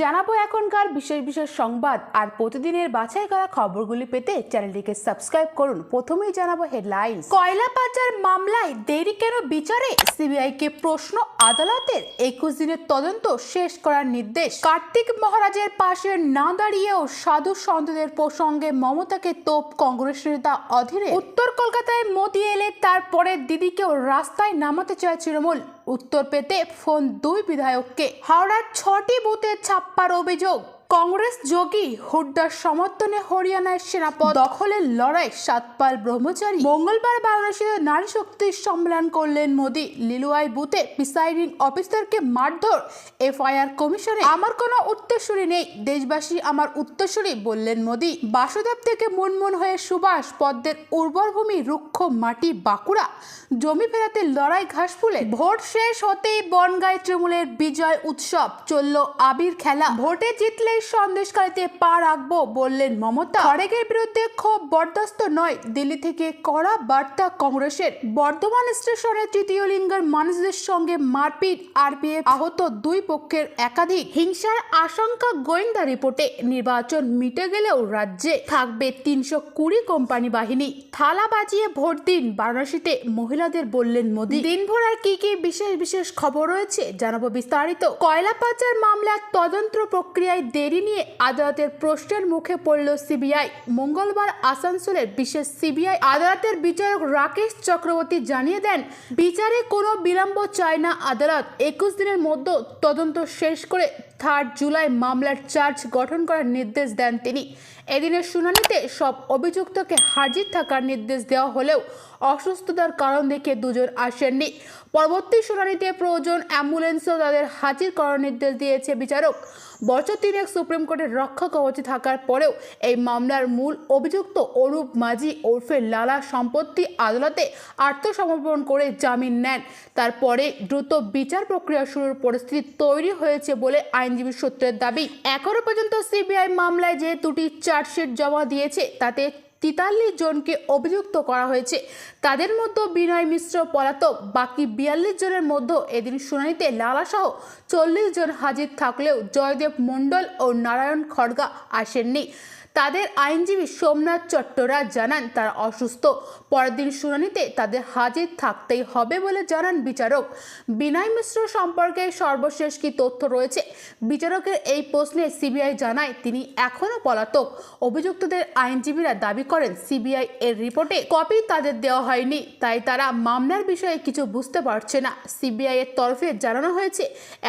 জানাব এখনকার বিশেষ বিশেষ সংবাদ আর প্রতিদিনের বাছাই করা খবরগুলি পেতে চ্যানেলটিকে সাবস্ক্রাইব করুন। প্রথমেই জানাব হেডলাইন্স। কয়লা পাচার মামলায় দেরি কেন বিচারে? সিবিআই কে প্রশ্ন আদালতের। একুশ দিনের তদন্ত শেষ করার নির্দেশ। কার্তিক মহারাজের পাশে না দাঁড়িয়েও সাধু সন্তদের প্রসঙ্গে মমতাকে তোপ কংগ্রেস নেতা অধীরে। উত্তর কলকাতায় মোদি এলে তারপরে দিদিকেও রাস্তায় নামাতে চায় তৃণমূল। উত্তর পেতে ফোন দুই বিধায়ককে। হাওড়ার ছটি বুথে ছাপ্পার অভিযোগ। কংগ্রেস যোগী হুড্ডার সমর্থনে হরিয়ানায় সেনাপদ দখলের লড়াই সাতপাল ব্রহ্মচারী। মঙ্গলবার বারাণসীতে নারী শক্তি সম্মেলন করলেন মোদি। লিলুয়াই বুথে প্রিসাইডিং অফিসারকে মারধর এফআইআর কমিশনে। আমার কোনো উত্তরসূরি নেই, দেশবাসী আমার উত্তরসূরি বললেন মোদি। বাসুদেব থেকে মুনমুন হয়ে সুভাষ পদ্মের উর্বর ভূমি রুক্ষ মাটি বাঁকুড়া। জমি ফেরাতে লড়াই ঘাস ফুলে। ভোট শেষ হতেই বনগাঁয় তৃণমূলের বিজয় উৎসব চলল আবির খেলা। ভোটে জিতলেই সন্দেশকারীতে পা রাখব বললেন মমতা। খড়েগের বিরুদ্ধে ক্ষোভ বরদাস্ত নয়। দিল্লি থেকে কড়া বার্তা কংগ্রেসের। বর্ধমান স্টেশনে তৃতীয় লিঙ্গের মানুষদের সঙ্গে মারপিট, আরপিএফ আহত দুই পক্ষের একাধিক। হিংসার আশঙ্কা গোয়েন্দা রিপোর্টে। নির্বাচন মিটে গেলেও রাজ্যে থাকবে তিনশো কুড়ি কোম্পানি বাহিনী। থালা বাজিয়ে ভোট দিন বারাণসীতে মহিলাদের বললেন মোদী। দিনভর আর কি কি বিশেষ বিশেষ খবর রয়েছে জানাব বিস্তারিত। কয়লা পাচার মামলার তদন্ত প্রক্রিয়ায় দেরি নিয়ে আদালতের প্রশ্নের মুখে পড়ল সিবিআই। মঙ্গলবার আসানসোলের বিশেষ সিবিআই আদালতের বিচারক রাকেশ চক্রবর্তী জানিয়ে দেন, বিচারে কোনো বিলম্ব চায় না আদালত। একুশ দিনের মধ্যে তদন্ত শেষ করে থার্ড জুলাই মামলার চার্জ গঠন করার নির্দেশ দেন তিনি। এদিনের শুনানিতে সব অভিযুক্তকে হাজির থাকার নির্দেশ দেওয়া হলেও অসুস্থতার কারণ দেখে দুজন আসেননি। পরবর্তী শুনানিতে প্রয়োজন অ্যাম্বুলেন্সও তাদের হাজির করার নির্দেশ দিয়েছে বিচারক। বছর তিনেক সুপ্রিম কোর্টের রক্ষা কবচে থাকার পরেও এই মামলার মূল অভিযুক্ত অরূপ মাঝি ওরফে লালা সম্পত্তি আদালতে আত্মসমর্পণ করে জামিন নেন। তারপরে দ্রুত বিচার প্রক্রিয়া শুরুর পরিস্থিতি তৈরি হয়েছে বলে আইনজীবী সূত্রের দাবি। এখনও পর্যন্ত সিবিআই মামলায় যে দুটি চার্জশিট জমা দিয়েছে। তাতে তেতাল্লিশ জনকে অভিযুক্ত করা হয়েছে। তাদের মধ্যে বিনয় মিশ্র পলাতক, বাকি বিয়াল্লিশ জনের মধ্যে এদিন শুনানিতে লালাসহ চল্লিশ জন হাজির থাকলেও জয়দেব মণ্ডল ও নারায়ণ খড়গা আসেননি। তাদের আইনজীবী সোমনাথ চট্টরা জানান, তারা অসুস্থ। পরের দিন শুনানিতে তাদের হাজির থাকতেই হবে বলে জানান বিচারক। বিনয় মিশ্র সম্পর্কে সর্বশেষ কি তথ্য রয়েছে? বিচারকের এই প্রশ্নে সিবিআই জানায়, তিনি এখনও পলাতক। অভিযুক্তদের আইনজীবীরা দাবি করেন, সিবিআই এর রিপোর্টে কপি তাদের দেওয়া হয়নি, তাই তারা মামলার বিষয়ে কিছু বুঝতে পারছে না। সিবিআই এর তরফে জানানো হয়েছে,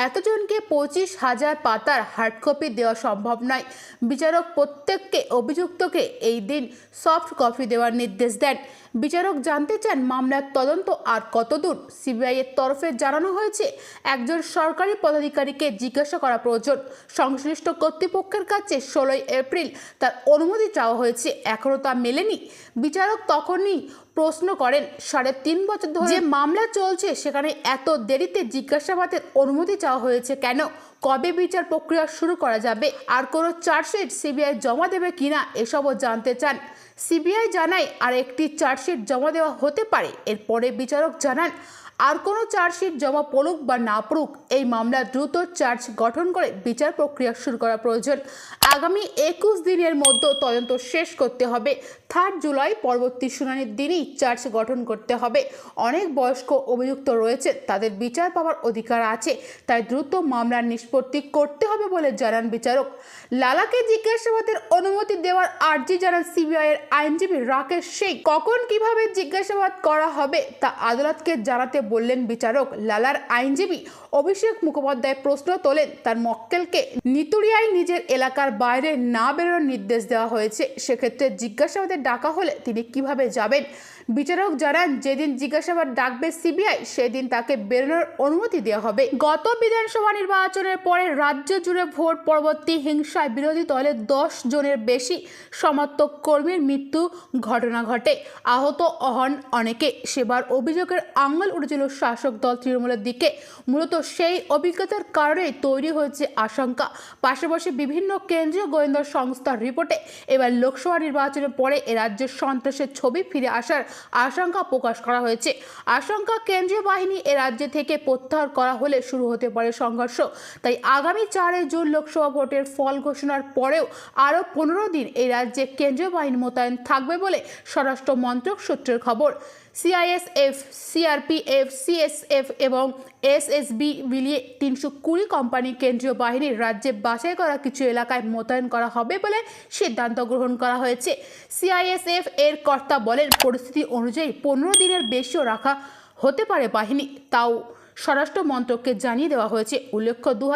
এতজনকে পঁচিশ হাজার পাতার হার্ড কপি দেওয়া সম্ভব নয়। বিচারক প্রত্যেককে অভিযুক্তকে এই দিন সফট কপি দেওয়ার নির্দেশ দেন। বিচারক জানতে চান মামলার তদন্ত আর কতদূর। সিবিআই এর তরফে জানানো হয়েছে, একজন সরকারি পদাধিকারীকে জিজ্ঞাসা করা প্রয়োজন। সংশ্লিষ্ট কর্তৃপক্ষের কাছে ষোলোই এপ্রিল তার অনুমতি চাওয়া হয়েছে এখনও তা মেলেনি। বিচারক তখনই প্রশ্ন করেন, সাড়ে তিন বছর ধরে যে মামলা চলছে, সেখানে এত দেরিতে জিজ্ঞাসাবাদের অনুমতি চাওয়া হয়েছে কেন? কবে বিচার প্রক্রিয়া শুরু করা যাবে? আর কোনো চার্জশিট সিবিআই জমা দেবে কিনা, এসবও জানতে চান। সিবিআই জানায় আর একটি চার্জশিট জমা দেওয়া হতে পারে। এরপরে বিচারক জানান আর কোনো চার্জশিট জমা পড়ুক বা না পড়ুক, এই মামলা দ্রুত চার্জ গঠন করে বিচার প্রক্রিয়া শুরু করা প্রয়োজন। আগামী একুশ দিনের মধ্যে তদন্ত শেষ করতে হবে। থার্ড জুলাই পরবর্তী শুনানির দিনই চার্জ গঠন করতে হবে। অনেক বয়স্ক অভিযুক্ত রয়েছে তাদের বিচার পাওয়ার অধিকার আছে, তাই দ্রুত মামলার নিষ্পত্তি করতে হবে বলে জানান বিচারক। লালাকে জিজ্ঞাসাবাদের অনুমতি দেওয়ার আর্জি জানান সিবিআই এর আইনজীবী রাকেশ শেখ কখন কীভাবে জিজ্ঞাসাবাদ করা হবে তা আদালতকে জানাতে বললেন বিচারক। লালার আইনজীবী অভিষেক মুখোপাধ্যায় প্রশ্ন তোলেন, তার মক্কেলকে নিতুরিয়ায় নিজের এলাকার বাইরে না বেরোনোর নির্দেশ দেওয়া হয়েছে। সেক্ষেত্রে জিজ্ঞাসাবাদে ডাকা হলে তিনি কীভাবে যাবেন? বিচারক জানান, যেদিন জিজ্ঞাসাবাদ ডাকবে সিবিআই, সেদিন তাকে বেরোনোর অনুমতি দেওয়া হবে। গত বিধানসভা নির্বাচনের পরে রাজ্য জুড়ে ভোট পরবর্তী হিংসায় বিরোধী দলের দশ জনের বেশি সমর্থক কর্মীর মৃত্যু ঘটনা ঘটে। আহত হন অনেকে। সেবার অভিযোগের আঙুল উঠেছিল শাসক দল তৃণমূলের দিকে। মূলত সেই অভিজ্ঞতার কারণেই তৈরি হয়েছে আশঙ্কা। পাশাপাশি বিভিন্ন কেন্দ্রীয় গোয়েন্দা সংস্থার রিপোর্টে এবার লোকসভা নির্বাচনের পরে এ রাজ্যের সন্ত্রাসের ছবি ফিরে আসার আশঙ্কা প্রকাশ করা হয়েছে। আশঙ্কা কেন্দ্রীয় বাহিনী এ রাজ্য থেকে প্রত্যাহার করা হলে শুরু হতে পারে সংঘর্ষ। তাই আগামী চারই জুন লোকসভা ভোটের ফল ঘোষণার পরেও আরও পনেরো দিন এই রাজ্যে কেন্দ্রীয় বাহিনী মোতায়েন থাকবে বলে স্বরাষ্ট্র মন্ত্রক সূত্রের খবর। সিআইএসএফ সিআরপিএফ সিএসএফ এবং এসএসবি মিলিয়ে তিনশো কুড়ি কোম্পানি কেন্দ্রীয় বাহিনীর রাজ্যে বাছাই করা কিছু এলাকায় মোতায়েন করা হবে বলে সিদ্ধান্ত গ্রহণ করা হয়েছে। সিআইএসএফ এর কর্তা বলেন, পরিস্থিতি অনুযায়ী পনেরো দিনের বেশিও রাখা হতে পারে বাহিনী। তাও স্বরাষ্ট্র মন্ত্রককে জানিয়ে দেওয়া হয়েছে। উল্লেখ্য দু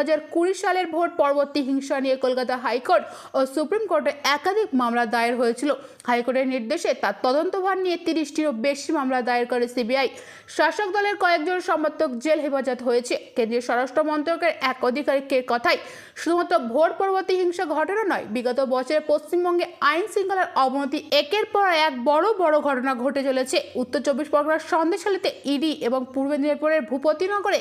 সালের ভোট পরবর্তী হিংসা নিয়ে কলকাতা হাইকোর্ট ও সুপ্রিম কোর্টে একাধিক মামলা দায়ের হয়েছিল। হাইকোর্টের নির্দেশে তার তদন্তভার নিয়ে তিরিশটিরও বেশি মামলা দায়ের করে সিবিআই। শাসক দলের কয়েকজন সমর্থক জেল হেফাজত হয়েছে। কেন্দ্রীয় স্বরাষ্ট্র মন্ত্রকের এক আধিকারিকের কথাই শুধুমাত্র ভোট পরবর্তী হিংসা ঘটনা নয়, বিগত বছরে পশ্চিমবঙ্গে আইন শৃঙ্খলার অবনতি একের পর এক বড় বড় ঘটনা ঘটে চলেছে। উত্তর চব্বিশ পরগনার সন্দেশালিতে ইডি এবং পূর্ব মেদিনীপুরের ভূপতিনগরে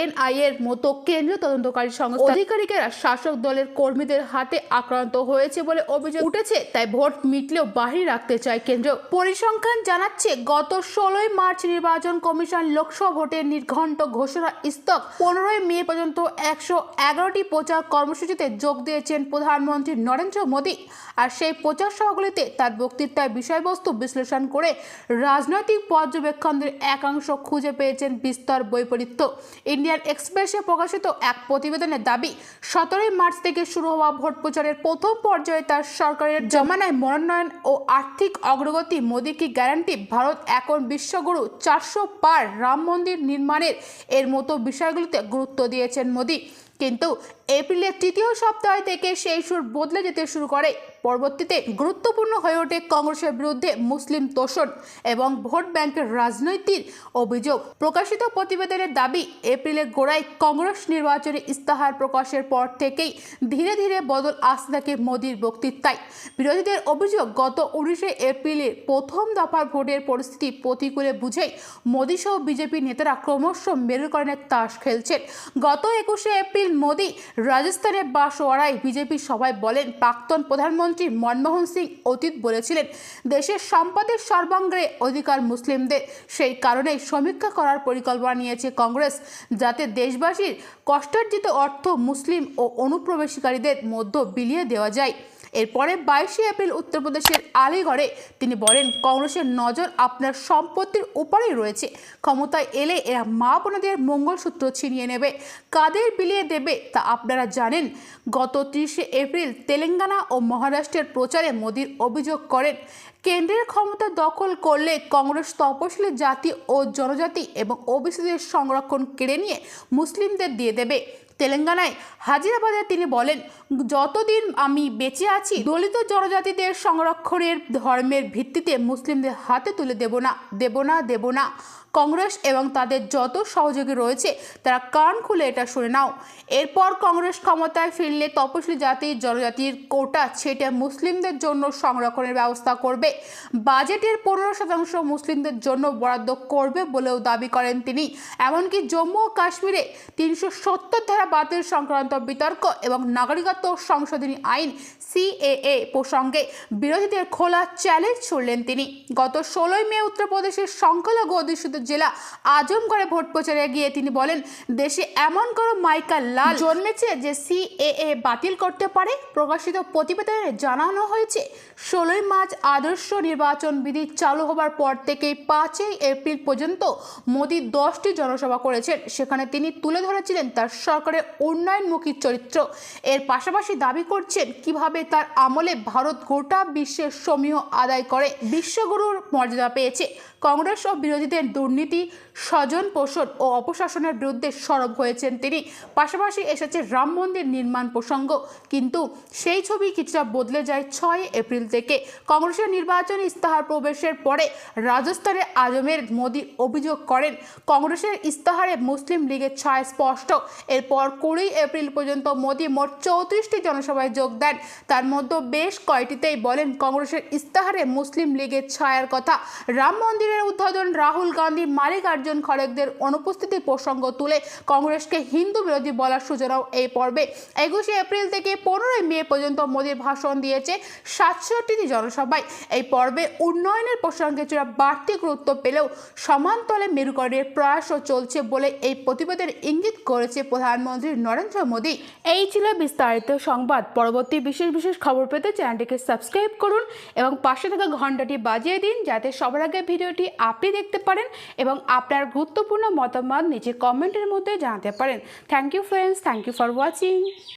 এনআই এর মতো কেন্দ্রীয় তদন্তকারী সংস্থা আধিকারিকেরা শাসক দলের কর্মীদের হাতে আক্রান্ত হয়েছে বলে অভিযোগ উঠেছে, তাই ভোট মিটলেও বাহির রাখতে চায় কেন্দ্র। পরিসংখ্যান জানাচ্ছে, গত ষোলোই মার্চ নির্বাচন কমিশন লোকসভা ভোটের নির্ঘণ্ট ঘোষণা স্তক পনেরোই মে পর্যন্ত একশো এগারোটি প্রচার কর্মসূচিতে যোগ দিয়েছেন প্রধানমন্ত্রী নরেন্দ্র মোদী। আর সেই প্রচার সভাগুলিতে তার বক্তৃতার বিষয়বস্তু বিশ্লেষণ করে রাজনৈতিক পর্যবেক্ষণদের একাংশ খুঁজে পেয়েছেন বিস্তর বৈপরীত্য ইন্ডিয়ান এক্সপ্রেসে প্রকাশিত এক প্রতিবেদনের দাবি, সতেরোই মার্চ থেকে শুরু হওয়া ভোট প্রচারের প্রথম পর্যায়ে তার সরকারের জমানায় মনোনয়ন ও আর্থিক অগ্রগতি মোদী কি গ্যারান্টি, ভারত এখন বিশ্বগুরু চারশো পার রাম মন্দির নির্মাণের এর মতো বিষয়গুলিতে গুরুত্ব দিয়েছেন মোদী। কিন্তু এপ্রিলের তৃতীয় সপ্তাহ থেকে সেই সুর বদলে যেতে শুরু করে। পরবর্তীতে গুরুত্বপূর্ণ হয়ে ওঠে কংগ্রেসের বিরুদ্ধে মুসলিম তোষণ এবং ভোট ব্যাংকের রাজনৈতিক অভিযোগ। প্রকাশিত প্রতিবেদনের দাবি, এপ্রিলের গোড়ায় কংগ্রেস নির্বাচনী ইস্তাহার প্রকাশের পর থেকেই ধীরে ধীরে বদল আসতে থাকে মোদীর বক্তৃতায়। বিরোধীদের অভিযোগ, গত উনিশে এপ্রিলের প্রথম দফার ভোটের পরিস্থিতি প্রতিকূলে বুঝেই মোদী সহ বিজেপি নেতারা ক্রমশ মেরুকরণের তাস খেলছেন। গত একুশে এপ্রিল মোদী রাজস্থানের বাসওয়ারায় বিজেপি সভায় বলেন, প্রাক্তন প্রধানমন্ত্রী মনমোহন সিং অতীত বলেছিলেন, দেশের সম্পদের সর্বাঙ্গে অধিকার মুসলিমদের। সেই কারণেই সমীক্ষা করার পরিকল্পনা নিয়েছে কংগ্রেস, যাতে দেশবাসীর কষ্টার্জিত অর্থ মুসলিম ও অনুপ্রবেশকারীদের মধ্যে বিলিয়ে দেওয়া যায়। এরপরে বাইশে এপ্রিল উত্তরপ্রদেশের আলিগড়ে তিনি বলেন, কংগ্রেসের নজর আপনার সম্পত্তির উপরেই রয়েছে। ক্ষমতায় এলে এরা মা বোনদের মঙ্গলসূত্র ছিনিয়ে নেবে। কাদের বিলিয়ে দেবে তা আপনারা জানেন। গত ত্রিশে এপ্রিল তেলেঙ্গানা ও মহারাষ্ট্রের প্রচারে মোদীর অভিযোগ করেন, কেন্দ্রের ক্ষমতা দখল করলে কংগ্রেস তপশিলি জাতি ও জনজাতি এবং ওবিসিদের সংরক্ষণ কেড়ে নিয়ে মুসলিমদের দিয়ে দেবে। তেলেঙ্গানায়। হাজিরাবাদে তিনি বলেন, যতদিন আমি বেঁচে আছি, দলিত জনজাতিদের সংরক্ষণের ধর্মের ভিত্তিতে মুসলিমদের হাতে তুলে দেব না দেব না দেব না। কংগ্রেস এবং তাদের যত সহযোগী রয়েছে, তারা কান খুলে এটা শুনে নাও। এরপর কংগ্রেস ক্ষমতায় ফিরলে তপশিলি জাতি জনজাতির কোটা ছেটে মুসলিমদের জন্য সংরক্ষণের ব্যবস্থা করবে। বাজেটের পনেরো শতাংশ মুসলিমদের জন্য বরাদ্দ করবে বলেও দাবি করেন তিনি। এমনকি জম্মু ও কাশ্মীরে তিনশো সত্তর ধারা বাতিল সংক্রান্ত বিতর্ক এবং নাগরিকত্ব সংশোধনী আইন সিএএ প্রসঙ্গে বিরোধীদের খোলা চ্যালেঞ্জ ছুড়লেন তিনি। গত ষোলোই মে উত্তরপ্রদেশের সংখ্যালঘু অধ্যুষিত জেলা আজমগড়ে ভোট প্রচারে গিয়ে তিনি বলেন, দেশে এমন কোনো মাইকা লাল জন্মেছে যে সিএএ বাতিল করতে পারে? প্রকাশিত প্রতিবেদনে জানানো হয়েছে, ষোলোই মার্চ আদর্শ নির্বাচন বিধি চালু হবার পর থেকেই পাঁচই এপ্রিল পর্যন্ত মোদী দশটি জনসভা করেছেন। সেখানে তিনি তুলে ধরেছিলেন তার সরকারের উন্নয়নমুখী চরিত্র। এর পাশাপাশি দাবি করছেন, কীভাবে তার আমলে ভারত গোটা বিশ্বের সমীহ আদায় করে, বিশ্বগুরুর মর্যাদা পেয়েছে। কংগ্রেস ও বিরোধীদের দুর্নীতি স্বজন পোষণ ও অপশাসনের বিরুদ্ধে সরব হয়েছেন তিনি। পাশাপাশি এসেছে রাম মন্দির নির্মাণ প্রসঙ্গ। কিন্তু সেই ছবি কিছুটা বদলে যায় ছয় এপ্রিল থেকে। কংগ্রেসের নির্বাচনী ইস্তাহার প্রবেশের পরে রাজস্থানে আজমের মোদি অভিযোগ করেন, কংগ্রেসের ইস্তাহারে মুসলিম লীগের ছায় স্পষ্ট। এরপর কুড়ি এপ্রিল পর্যন্ত মোদি মোট চৌত্রিশটি জনসভায় যোগ দেন। তার মধ্যে বেশ কয়টিতেই বলেন কংগ্রেসের ইস্তাহারে মুসলিম লীগের ছায়ার কথা। রাম মন্দিরের উদ্বোধন রাহুল গান্ধী মন্ত্রী মালিকার্জুন খড়গদের অনুপস্থিতি প্রসঙ্গ তুলে কংগ্রেসকে হিন্দু বিরোধী বলার সূচনাও এই পর্বে। একুশে এপ্রিল থেকে পনেরোই মে পর্যন্ত মোদীর ভাষণ দিয়েছে সাতষট্টিটি জনসভায়। এই পর্বে উন্নয়নের প্রসঙ্গে চূড়া বাড়তি গুরুত্ব পেলেও সমান্তলে মেরুকরণের প্রয়াসও চলছে বলে এই প্রতিবেদনের ইঙ্গিত করেছে প্রধানমন্ত্রী নরেন্দ্র মোদী। এই ছিল বিস্তারিত সংবাদ। পরবর্তী বিশেষ বিশেষ খবর পেতে চ্যানেলটিকে সাবস্ক্রাইব করুন এবং পাশে থাকা ঘন্টাটি বাজিয়ে দিন যাতে সবার আগে ভিডিওটি আপনি দেখতে পারেন এবং আপনার গুরুত্বপূর্ণ মতামত নিচে কমেন্টের মধ্যে জানাতে পারেন। Thank you friends thank you for watching